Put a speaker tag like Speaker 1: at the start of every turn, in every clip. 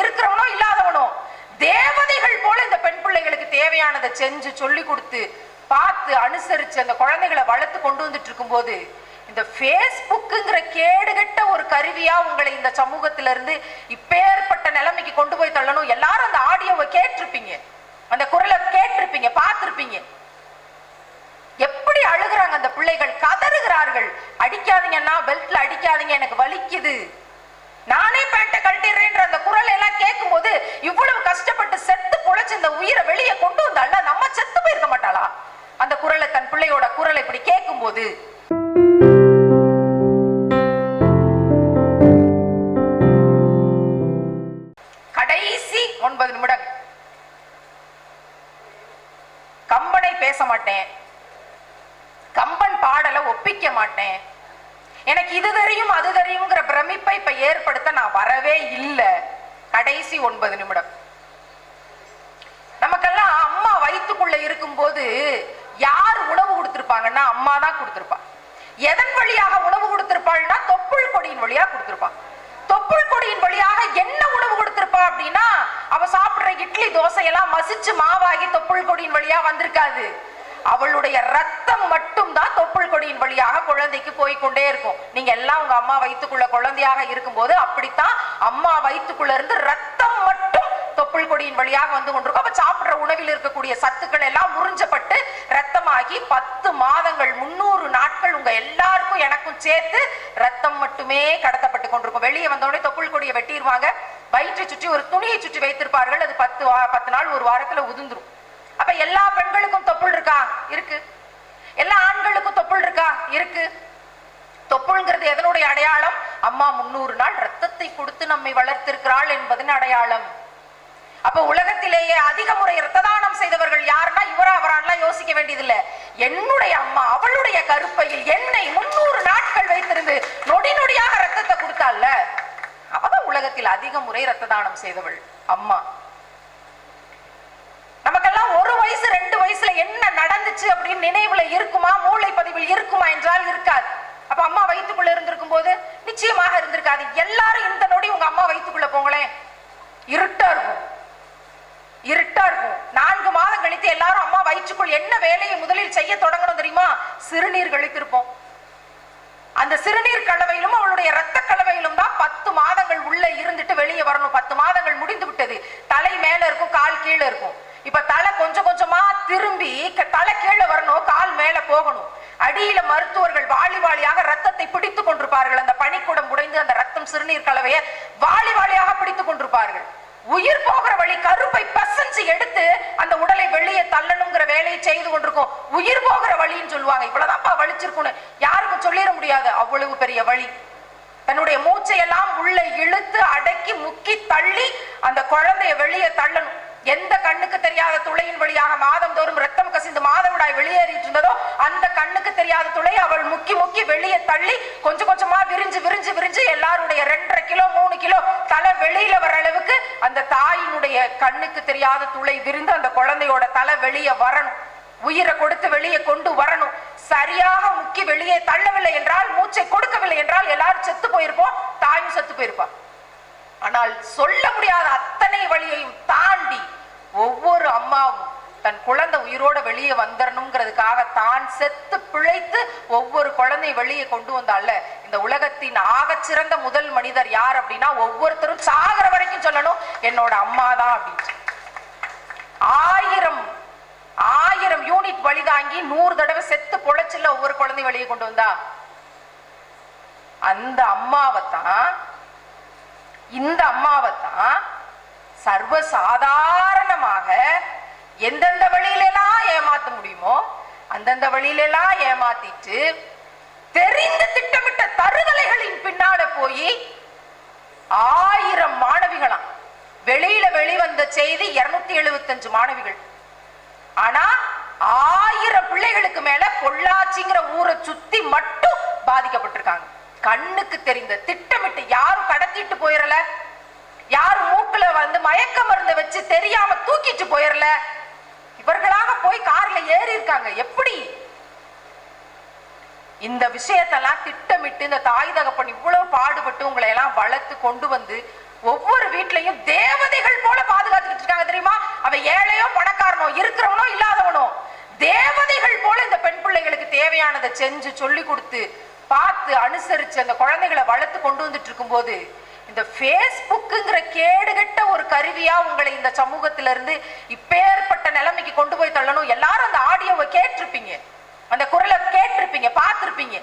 Speaker 1: இருக்கிறவனோ இல்லாதவனோ. தேவதைகள் போல இந்த பெண் பிள்ளைகளுக்கு தேவையானதை செஞ்சு சொல்லி கொடுத்து பார்த்து அனுசரிச்சு அந்த குழந்தைகளை வளர்த்து கொண்டு வந்துட்டு இருக்கும்போது இந்த ஃபேஸ்புக்குங்கிற கேடுகட்ட ஒரு கருவியா உங்களை இந்த சமூகத்தில இருந்து இப்பேற்பட்ட நிலைமைக்கு கொண்டு போய் தள்ளணும். எல்லாரும் அந்த ஆடியோவை கேட்டிருப்பீங்க. அந்த குரலை கேட்டிருப்பீங்க பார்த்திருப்பீங்க. எப்படி அழுகுறாங்க அந்த பிள்ளைகள்? கதறுகிறார்கள். அடிக்காதீங்கன்னா பெல்ட்ல அடிக்காதீங்க எனக்கு வலிக்குது. நானே பேண்ட்டை கழட்டிடுறேன்ற அந்த குரல் எல்லாம் கேட்கும்போது இவ்வளவு கஷ்டப்பட்டு செத்து பொழைச்சு இந்த உயிரை வெளியே கொண்டு வந்தால நம்ம செத்து போயிருக்க மாட்டாளா? அந்த குரலை தன் பிள்ளையோட குரலை இப்படி கேட்கும்போது கடைசி ஒன்பது நிமிடம். கம்பனை பேச மாட்டேன். கம்பன் பாடலை ஒப்பிக்க மாட்டேன். எனக்கு இது தெரியும் அது தெரியுங்கிற பிரமிப்பை இப்ப ஏற்படுத்த நான் வரவே இல்லை. கடைசி ஒன்பது நிமிடம். நமக்கெல்லாம் அம்மா வயிற்றுக்குள்ள இருக்கும்போது யார் உணவு கொடுத்திருப்பாங்கன்னா அம்மா தான் கொடுத்திருப்பா. எதன் வழியாக உணவு கொடுத்திருப்பாள்னா தொப்புள் கொடியின் வழியா கொடுத்திருப்பான். தொப்புள் கொடியின் வழியாக என்ன உணவு கொடுத்திருப்பா அப்படின்னா அவ சாப்பிடுற இட்லி தோசையெல்லாம் மசிச்சு மாவாகி தொப்புள் கொடியின் வழியா வந்திருக்காது. அவளுடைய ரத்தம் மட்டும் தான் தொப்புள் கொடியின் வழியாக குழந்தைக்கு போய்கொண்டே இருக்கும். நீங்க எல்லாம் உங்க அம்மா வயிற்றுக்குள்ள குழந்தையாக இருக்கும்போது அப்படித்தான் அம்மா வயிற்றுக்குள்ள இருந்து ரத்தம் மட்டும் தொப்புள் கொடியின் வழியாக வந்து கொண்டிருக்கும். அப்ப சாப்பிடுற உணவில் இருக்கக்கூடிய சத்துக்கள் எல்லாம் உறிஞ்சப்பட்டு ரத்தமாகி பத்து மாதங்கள் முன்னூறு நாட்கள் உங்க எல்லாருக்கும் எனக்கும் சேர்த்து ரத்தம் மட்டுமே கடத்தப்பட்டு கொண்டிருக்கும். வெளியே வந்தோடனே தொப்புள் கொடியை வெட்டிடுவாங்க வயிற்றை சுற்றி ஒரு துணியை சுற்றி வைத்திருப்பார்கள். அது பத்து வா- பத்து நாள் ஒரு வாரத்துல உதிர்ந்துரும். அப்ப எல்லா பெண்களுக்கும் தொப்புள் இருக்கா? இருக்கு. எல்லா ஆண்களுக்கும் தொப்புள் இருக்கா? இருக்கு. தொப்புள்ங்கிறது எதனுடைய அடையாளம்? அம்மா முன்னூறு நாள் ரத்தத்தை கொடுத்து நம்மை வளர்த்திருக்கிறாள் என்பதன் அடையாளம். அப்ப உலகத்திலேயே அதிக முறை ரத்த தானம் செய்தவர்கள் யாருன்னா இவரா அவரான்லாம் யோசிக்க வேண்டியதில்லை. என்னுடைய அம்மா அவளுடைய கருப்பையில் என்னை முன்னூறு நாட்கள் வைத்திருந்து நொடி நொடியாக ரத்தத்தை கொடுத்தாள்ல. அவதான் உலகத்தில் அதிக முறை ரத்த தானம் செய்தவள் அம்மா நமக்கெல்லாம் ஒரு வயசு ரெண்டு வயசுல என்ன அம்மாவின் நினைவுல இருக்குமா? மூளை பதிவில் இருக்குமா என்றால் இருக்காது. அப்ப அம்மா வயிற்றுக்குள்ள இருந்திருக்கும் போது நிச்சயமாக இருந்திருக்காது. எல்லாரும் இந்த நொடி உங்க அம்மா வயிற்றுக்குள்ள போங்களேன். இருட்டா இருக்கும். இருட்டா இருக்கும். நான்கு மாதம் கழித்து எல்லாரும் அம்மா வயிற்றுக்குள் என்ன வேலையை முதலில் செய்ய தொடங்கணும் தெரியுமா? சிறுநீர் கழித்திருப்போம். அந்த சிறுநீர் கலவையிலும் அவளுடைய ரத்த கலவையிலும் தான் பத்து மாதங்கள் உள்ள இருந்துட்டு வெளியே வரணும் பத்து மாதங்கள் முடிந்து விட்டது தலை மேல இருக்கும் கால் கீழே இருக்கும் இப்ப தலை கொஞ்சம் கொஞ்சமா திரும்பி க- தலை கீழே வரணும் கால் மேல போகணும் அடியில மருத்துவர்கள் வாளி வாளியாக ரத்தத்தை பிடித்துக் கொண்டிருப்பார்கள். அந்த பனிக்குடம் உடைந்து அந்த ரத்தம் சிறுநீர் கலவையை வாளி வாளியாக பிடித்துக் கொண்டிருப்பார்கள். உயிர் போகிற வழி கருப்பை பசஞ்சு எடுத்து அந்த உடலை வெளியே தள்ளணுங்கிற வேலையை செய்து கொண்டிருக்கோம். உயிர் போகிற வழின்னு சொல்லுவாங்க. இவ்வளவுதான்ப்பா வலிச்சிருக்கும்னு யாருக்கும் சொல்லிட முடியாது. அவ்வளவு பெரிய வழி. தன்னுடைய மூச்சை எல்லாம் உள்ள இழுத்து அடக்கி முக்கி தள்ளி அந்த குழந்தைய வெளியே தள்ளணும். எந்த கண்ணுக்கு தெரியாத துளையின் வழியாக மாத தோறும் ரத்தம் கசிந்து மாதவிடாய் வெளியேறிட்டு இருந்ததோ அந்த கண்ணுக்கு தெரியாத துளை அவள் முக்கி முக்கி வெளியே தள்ளி கொஞ்சம் கொஞ்சமா விரிஞ்சு விரிஞ்சு விரிஞ்சு எல்லாருடைய ரெண்டரை கிலோ மூணு கிலோ தலை வெளியில வர அளவுக்கு அந்த தாயினுடைய கண்ணுக்கு தெரியாத துளை விரிந்து அந்த குழந்தையோட தலை வெளியே வரணும். உயிரை கொடுத்து வெளியே கொண்டு வரணும். சரியாக முக்கி வெளியே தள்ளவில்லை என்றால் மூச்சை கொடுக்கவில்லை என்றால் எல்லாரும் செத்து போயிருப்போம் தாயும் செத்து போயிருப்பா. ஆனால் சொல்ல முடியாத அத்தனை வழியையும் தாண்டி ஒவ்வொரு அம்மாவும் தன் குழந்தை உயிரோட வெளியே வந்துடணுங்கிறதுக்காக தான் செத்து பிழைத்து ஒவ்வொரு குழந்தை வெளியே கொண்டு வந்தால இந்த உலகத்தின் ஆகச்சிறந்த முதல் மனிதர் யார் அப்படின்னா ஒவ்வொருத்தரும் சாகிற வரைக்கும் சொல்லணும் என்னோட அம்மா தான் அப்படின்னு ஆயிரம் ஆயிரம் யூனிட் வழி தாங்கி நூறு தடவை செத்து பொழைச்சில்ல ஒவ்வொரு குழந்தை வெளியே கொண்டு வந்தா. அந்த அம்மாவைத்தான் இந்த அம்மாவைத்தான் சர்வ சாதாரணமாக எந்தெந்த வழியிலெல்லாம் ஏமாத்த முடியுமோ அந்தந்த வழியிலெல்லாம் ஏமாத்திட்டு தெரிந்து திட்டமிட்ட தருதலைகளின் பின்னால போய் ஆயிரம் மாணவிகளாம் வெளியில வெளிவந்த செய்தி இருநூத்தி எழுபத்தஞ்சு மாணவிகள். ஆனா ஆயிரம் பிள்ளைகளுக்கு மேல பொள்ளாச்சிங்கிற ஊரை சுத்தி மட்டும் பாதிக்கப்பட்டிருக்காங்க. கண்ணுக்கு தெரிந்த திட்டமிட்டு யாரும் கடத்திட்டு போயிடல யாரும் மூக்குல வந்து மயக்க மருந்தை வச்சு தெரியாம தூக்கிட்டு போயிடல போய் கார்ல ஏறி இருக்காங்க எப்படி? இந்த விஷயத்தெல்லாம் திட்டமிட்டு இந்த தாய் தகப்பன் இவ்வளவு பாடுபட்டு உங்களை எல்லாம் வளர்த்து கொண்டு வந்து ஒவ்வொரு வீட்லையும் தேவதைகள் போல பாதுகாத்துக்கிட்டு இருக்காங்க. தெரியுமா? அவன் ஏழையோ பணக்காரனோ இருக்கிறவனோ இல்லாதவனோ. தேவதைகள் போல இந்த பெண் பிள்ளைகளுக்கு தேவையானதை செஞ்சு சொல்லி கொடுத்து பார்த்து அனுசரிச்சு அந்த குழந்தைகளை வளர்த்து கொண்டு வந்துட்டு இருக்கும் போது இந்த ஃபேஸ்புக்குங்கிற கேடுகட்ட ஒரு கருவியா உங்களை இந்த சமூகத்திலிருந்து இப்பேற்பட்ட நிலைமைக்கு கொண்டு போய் தள்ளணும். எல்லாரும் அந்த ஆடியோவை கேட்டிருப்பீங்க. அந்த குரலை கேட்டிருப்பீங்க பார்த்திருப்பீங்க.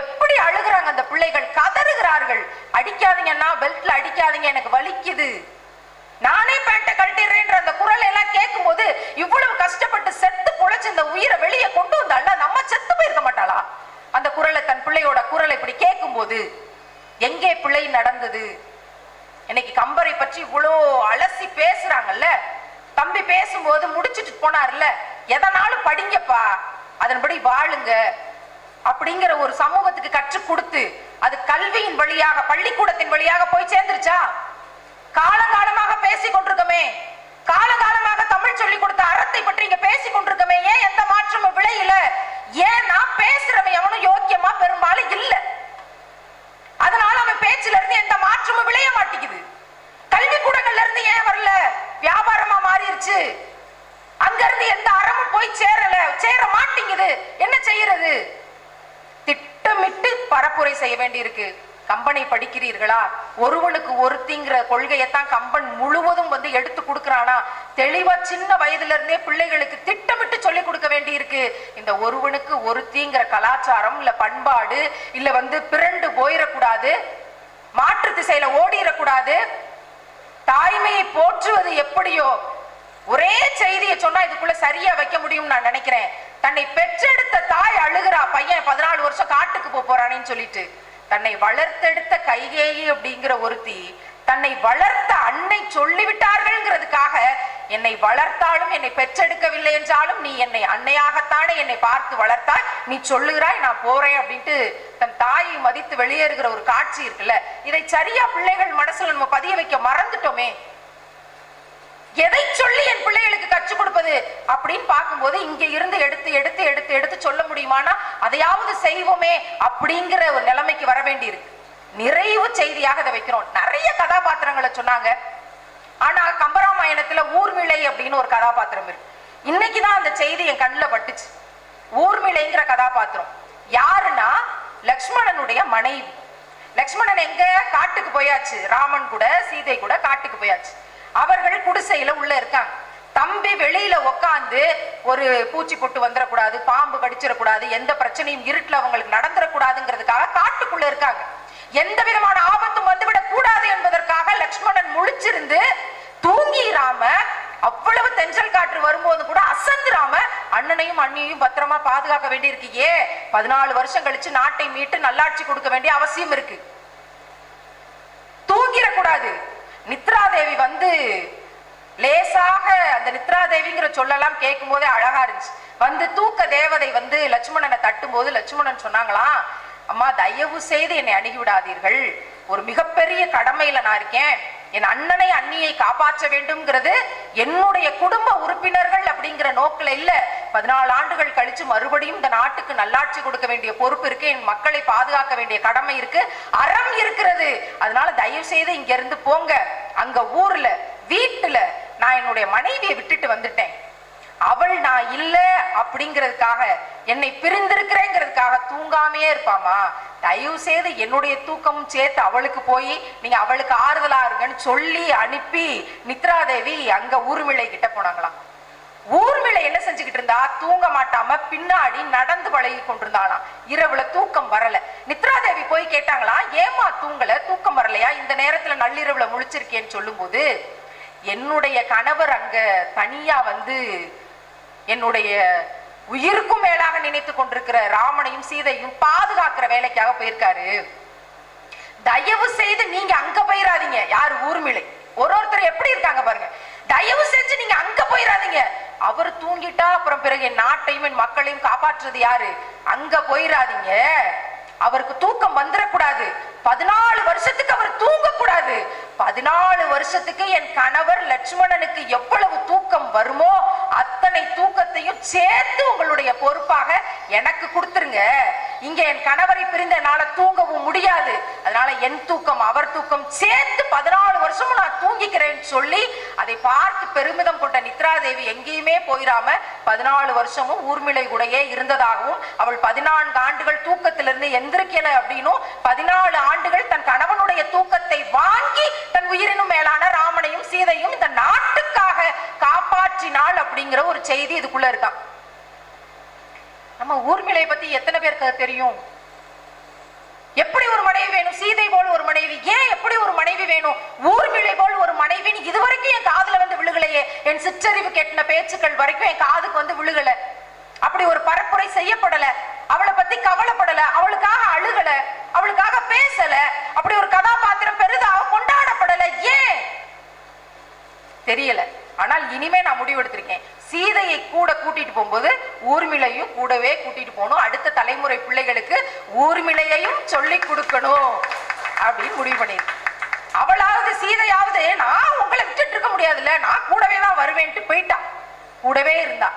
Speaker 1: எப்படி அழுகுறாங்க அந்த பிள்ளைகள்? கதறுகிறார்கள். அடிக்காதீங்கன்னா பெல்ட்ல அடிக்காதீங்க எனக்கு வலிக்குது. நானே பேண்ட்டை கழட்டிடுறேன்ற அந்த குரல் எல்லாம் கேட்கும்போது இவ்வளவு கஷ்டப்பட்டு செத்து பொழைச்சு இந்த உயிரை வெளியே கொண்டு வந்தால நம்ம செத்து போயிருக்க மாட்டாளா? அந்த குரலை தன் பிள்ளையோட குரலை இப்படி கேட்கும்போது எங்கே பிள்ளை நடந்தது? இன்னைக்கு கம்பரை பற்றி இவ்வளோ அலசி பேசுறாங்கல்ல? தம்பி பேசும்போது முடிச்சிட்டு போனார்ல எதனாலும் படிங்கப்பா அதன்படி வாழுங்க அப்படிங்கிற ஒரு சமூகத்துக்கு கற்றுக் கொடுத்து அது கல்வியின் வழியாக பள்ளிக்கூடத்தின் வழியாக போய் சேர்ந்துருச்சா? காலங்காலமாக பேசிக் கொண்டிருக்கமே. காலங்காலமாக தமிழ் சொல்லி கொடுத்த அறத்தை பற்றி இங்க பேசிக் கொண்டிருக்கமே. ஏன் எந்த மாற்றமும் விளையில? ஏன் நான் பேசுறவன் எவனும் யோக்கியமா பெரும்பாலும் இல்லை. அதனால அவன் பேச்சுல இருந்து எந்த மாற்றமும் விளைய மாட்டேங்குது. கல்வி கூடங்கள்ல இருந்து ஏன் வரல? வியாபாரமா மாறிடுச்சு அங்க இருந்து எந்த அறமும் போய் சேரல. சேர மாட்டேங்குது. என்ன செய்யறது? திட்டமிட்டு பரப்புரை செய்ய வேண்டியிருக்கு. கம்பனை படிக்கிறீர்களா? ஒருவனுக்கு ஒருத்திங்கிற கொள்கையைத்தான் கம்பன் முழுவதும் வந்து எடுத்து கொடுக்கிறானா? தெளிவா சின்ன வயதுல இருந்தே பிள்ளைகளுக்கு திட்டமிட்டு சொல்லி கொடுக்க வேண்டியிருக்கு. இந்த ஒருவனுக்கு ஒருத்திங்கிற கலாச்சாரம் இல்ல பண்பாடு இல்ல வந்து பிறண்டு போயிடக்கூடாது மாற்று திசையில ஓடிடக்கூடாது தாய்மையை போற்றுவது எப்படியோ ஒரே செய்தியை சொன்னா இதுக்குள்ள சரியா வைக்க முடியும் நான் நினைக்கிறேன். தன்னை பெற்றெடுத்த தாய் அழுகிறா பையன் பதினாலு வருஷம் காட்டுக்கு போறானேன்னு சொல்லிட்டு. தன்னை வளர்த்தெடுத்த கைகேயி அப்படிங்கிற ஒருத்தி தன்னை வளர்த்த அன்னை சொல்லிவிட்டார்கள்ங்கிறதுக்காக என்னை வளர்த்தாலும் என்னை பெற்றெடுக்கவில்லை என்றாலும் நீ என்னை அன்னையாகத்தானே என்னை பார்த்து வளர்த்தாய். நீ சொல்லுகிறாய் நான் போறேன் அப்படின்ட்டு தன் தாயை மதித்து வெளியேறுகிற ஒரு காட்சி இருக்குல்ல. இதை சரியா பிள்ளைகள் மனசுல நம்ம பதிய வைக்க மறந்துட்டோமே. எதை சொல்லி என் பிள்ளைகளுக்கு கற்றுக் கொடுப்பது அப்படின்னு பார்க்கும்போது இங்க இருந்து எடுத்து எடுத்து எடுத்து எடுத்து சொல்ல முடியுமானா அதையாவது செய்வோமே அப்படிங்கிற ஒரு நிலைமைக்கு வர வேண்டியிருக்கு. நிறைவு செய்தியாக இதை வைக்கிறோம். நிறைய கதாபாத்திரங்களை சொன்னாங்க. ஆனா கம்பராமாயணத்துல ஊர்மிளை அப்படின்னு ஒரு கதாபாத்திரம் இருக்கு. இன்னைக்குதான் அந்த செய்தி என் கண்ணில் பட்டுச்சு. ஊர்மிளைங்கிற கதாபாத்திரம். யாருன்னா லக்ஷ்மணனுடைய மனைவி. லக்ஷ்மணன் எங்க காட்டுக்கு போயாச்சு? ராமன் கூட சீதை கூட காட்டுக்கு போயாச்சு. அவர்கள் குடிசையில உள்ள இருக்காங்க. தம்பி வெளியில உக்காந்து ஒரு பூச்சி பொட்டு வந்துடக்கூடாது பாம்பு கடிச்சிடக்கூடாது எந்த பிரச்சனையும் இருட்டுல அவங்களுக்கு நடந்துடக்கூடாதுங்கிறதுக்காக காட்டுக்குள்ள இருக்காங்க. எந்த விதமான ஆபத்தும் வந்துவிடக் கூடாது என்பதற்காக லக்ஷ்மணன் முழிச்சிருந்து தூங்கிராம அவ்வளவு தென்றல் காற்று வரும்போது கூட அசந்துராம அண்ணனையும் அண்ணியையும் பத்திரமா பாதுகாக்க வேண்டியிருக்கு. ஏன் பதினாலு வருஷம் கழிச்சு நாட்டை மீட்டு நல்லாட்சி கொடுக்க வேண்டிய அவசியம் இருக்கு. தூங்கிடக்கூடாது நித்ரா தேவி வந்து லேசாக அந்த நித்ராதேவிங்கிற சொல்லலாம் கேட்கும் போதே அழகா இருந்துச்சு. வந்து தூக்க தேவதை வந்து லட்சுமணனை தட்டும் போது லட்சுமணன் சொன்னாங்களாம் அம்மா தயவு செய்து என்னை அணுகி விடாதீர்கள். ஒரு மிகப்பெரிய கடமையில நான் இருக்கேன். என் அண்ணனை அண்ணியை காப்பாற்ற வேண்டும்ங்கிறது என்னுடைய குடும்ப உறுப்பினர்கள் அப்படிங்கிற நோக்கில் இல்ல. பதினாலு ஆண்டுகள் கழிச்சு மறுபடியும் இந்த நாட்டுக்கு நல்லாட்சி கொடுக்க வேண்டிய பொறுப்பு இருக்கு. என் மக்களை பாதுகாக்க வேண்டிய கடமை இருக்கு. அறம் இருக்கிறது. அதனால தயவு செய்து இங்க இருந்து போங்க. அங்க ஊர்ல வீட்டுல நான் என்னுடைய மனைவியை விட்டுட்டு வந்துட்டேன். அவள் நான் இல்ல அப்படிங்கிறதுக்காக என்னை பிரிந்திருக்கிறேங்கிறதுக்காக தூங்காமையே இருப்பாமா? தயவு செய்து என்னுடைய தூக்கமும் சேர்த்து அவளுக்கு போய் நீங்க அவளுக்கு ஆறுதலா இருங்கன்னு சொல்லி அனுப்பி நித்ரா தேவி அங்க ஊர்மிளை கிட்ட போனாங்களாம். ஊர்மிளை என்ன செஞ்சுக்கிட்டு இருந்தா? தூங்க மாட்டாம பின்னாடி நடந்து பழகி கொண்டிருந்தானா இரவுல தூக்கம் வரல. நித்ராதேவி போய் கேட்டாங்களா ஏமா தூங்கல? தூக்கம் வரலையா? இந்த நேரத்துல நள்ளிரவுல முழிச்சிருக்கேன்னு சொல்லும் போது என்னுடைய கணவர் அங்க தனியா வந்து என்னுடைய உயிருக்கும் மேலாக நினைத்து கொண்டிருக்கிற ராமனையும் சீதையும் பாதுகாக்கிற வேலைக்காக போயிருக்காரு. தயவு செய்து நீங்க அங்க போயிடாதீங்க யார் ஊர்மிளை? ஒரு ஒருத்தர் எப்படி இருக்காங்க பாருங்க. தயவு செஞ்சு நீங்க அங்க போயிடாதீங்க அவர் தூங்கிட்டா அப்புறம் பிறகு என் நாட்டையும் என் மக்களையும் காப்பாற்றுறது யாரு? அங்க போயிடாதீங்க அவருக்கு தூக்கம் வந்துடக்கூடாது பதினாலு வருஷத்துக்கு அவர் தூங்க கூடாது பதினாலு வருஷத்துக்கு என் கணவர் லட்சுமணனுக்கு எவ்வளவு தூக்கம் வருமோ அத்தனை தூக்கத்தையும் சேர்த்து உங்களுடைய பொறுப்பாக எனக்கு கொடுத்துருங்க. இங்க என் கணவரை பிரிந்த என்னால தூங்கவும் முடியாது. அதனால என் தூக்கம் அவர் தூக்கம். சேர்த்து பதினாலு வருஷமும் நான் தூங்கிக்கிறேன்னு சொல்லி அதை பார்த்து பெருமிதம் கொண்ட நித்ரா தேவி எங்கேயுமே போயிடாம பதினாலு வருஷமும் ஊர்மிளை கூடயே இருந்ததாகவும் அவள் பதினான்கு ஆண்டுகள் தூக்கத்திலிருந்து எந்திரிக்கல அப்படின்னும் பதினாலு ஆண்டுகள் தன் கணவனுடைய தூக்கத்தை வாங்கி தன் உயிரினும் மேலான ராமனையும் சீதையும் இந்த நாட்டுக்காக காப்பாற்றினாள் அப்படிங்கிற ஒரு செய்தி இதுக்குள்ள இருக்கான் நம்ம ஊர்மிளை பத்தி எத்தனை பேருக்கு அது தெரியும்? எப்படி ஒரு மனைவி வேணும்? சீதை போல் ஒரு மனைவி. ஏன் எப்படி ஒரு மனைவி வேணும்? ஊர்மிளை போல் ஒரு மனைவின்னு இதுவரைக்கும் என் காதுல வந்து விழுகலையே. என் சிற்றறிவு கெட்டின பேச்சுக்கள் வரைக்கும் என் காதுக்கு வந்து விழுகல. அப்படி ஒரு பரப்புரை செய்யப்படல. அவளை பத்தி கவலைப்படல. அவளுக்காக அழுகல. அவளுக்காக பேசல. அப்படி ஒரு கதாபாத்திரம் பெரிதாக கொண்டாடப்படல. ஏன்? தெரியல. ஆனால் இனிமே நான் முடிவெடுத்திருக்கேன். சீதையை கூட கூட்டிட்டு போகும்போது ஊர்மிளையும் கூடவே கூட்டிட்டு போகணும். அடுத்த தலைமுறை பிள்ளைகளுக்கு ஊர்மிளையையும் சொல்லி கொடுக்கணும் அப்படின்னு முடிவு பண்ணியிருக்கேன் அவளாவது சீதையாவது நான் உங்களை விட்டுட்டு இருக்க முடியாதுல்ல. நான் கூடவே தான் வருவேன்ட்டு போயிட்டா. கூடவே இருந்தா.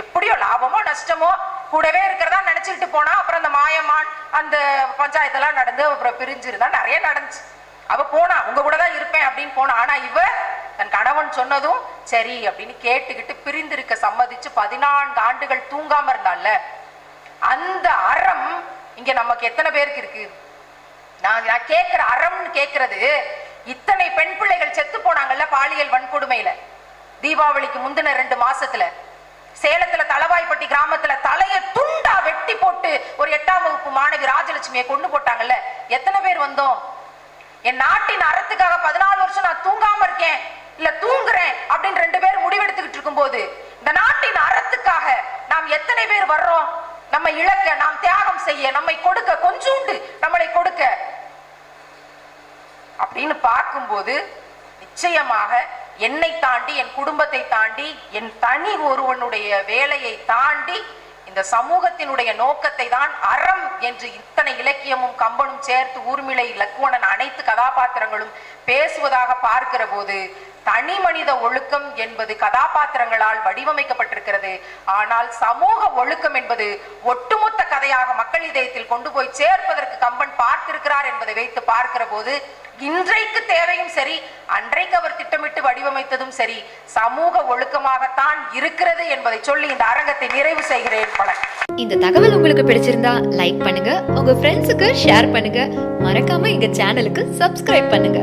Speaker 1: எப்படியோ லாபமோ நஷ்டமோ கூடவே இருக்கிறதா நினைச்சுக்கிட்டு போனா அப்புறம் அந்த மாயமான் அந்த பஞ்சாயத்தெல்லாம் நடந்து அப்புறம் பிரிஞ்சிருந்தா நிறைய நடந்துச்சு. அவ போனா உங்க கூட தான் இருப்பேன் அப்படின்னு போனா. ஆனா இவ தன் கணவன் சொன்னதும் சரி அப்படின்னு கேட்டுக்கிட்டு பிரிந்திருக்க சம்மதிச்சு பதினான்கு ஆண்டுகள் தூங்காம இருந்தால அந்த அறம் இங்க நமக்கு எத்தனை பேருக்கு இருக்கு? நான் நான் கேட்கிற அறம்னு கேட்கறது இத்தனை பெண் பிள்ளைகள் செத்து போனாங்கல்ல பாலியல் வன்கொடுமையில. தீபாவளிக்கு முந்தின ரெண்டு மாசத்துல. சேலத்துல தளவாய்ப்பட்டி கிராமத்துல தலைய துண்டா வெட்டி போட்டு ஒரு எட்டாம் வகுப்பு மாணவி ராஜலட்சுமியை கொண்டு போட்டாங்கல்ல. எத்தனை பேர் வந்தோம்? என் நாட்டின் அறத்துக்காக பதினாலு வருஷம் நான் தூங்காம இருக்கேன். இல்ல தூங்குறேன் அப்படின்னு ரெண்டு பேர் முடிவெடுத்துக்கிட்டு இருக்கும்போது இந்த நாட்டின் அறத்துக்காக நாம் எத்தனை பேர் வர்றோம்? நம்ம இழக்க நாம் தியாகம் செய்ய நம்மை கொடுக்க கொஞ்சூண்டு நம்மளை கொடுக்க. அப்படின்னு பார்க்கும்போது நிச்சயமாக என்னை தாண்டி என் குடும்பத்தை தாண்டி என் தனி ஒருவனுடைய வேலையை தாண்டி இந்த சமூகத்தினுடைய நோக்கத்தை தான் அறம் என்று இத்தனை இலக்கியமும் கம்பனும் சேர்த்து ஊர்மிளை லக்குவணன் அனைத்து கதாபாத்திரங்களும் பேசுவதாக பார்க்கிற போது தனி மனித ஒழுக்கம் என்பது கதாபாத்திரங்களால் வடிவமைக்கப்பட்டிருக்கிறது. ஆனால் சமூக ஒழுக்கம் என்பது ஒட்டுமொத்த கதையாக மக்கள் இதயத்தில் கொண்டு போய் சேர்ப்பதற்கு கம்பன் பார்த்திருக்கிறார் என்பதை வைத்து பார்க்கிற போது இன்றைக்கு தேவையும் சரி அன்றைக்கு அவர் திட்டமிட்டு வடிவமைத்ததும் சரி சமூக ஒழுக்கமாகத்தான் இருக்கிறது என்பதை சொல்லி இந்த அரங்கத்தை நிறைவு செய்கிறேன். பலன்
Speaker 2: இந்த தகவல் உங்களுக்கு பிடிச்சிருந்தா லைக் பண்ணுங்க உங்க ஃப்ரெண்ட்ஸுக்கு ஷேர் பண்ணுங்க மறக்காம எங்க சேனலுக்கு சப்ஸ்கிரைப் பண்ணுங்க.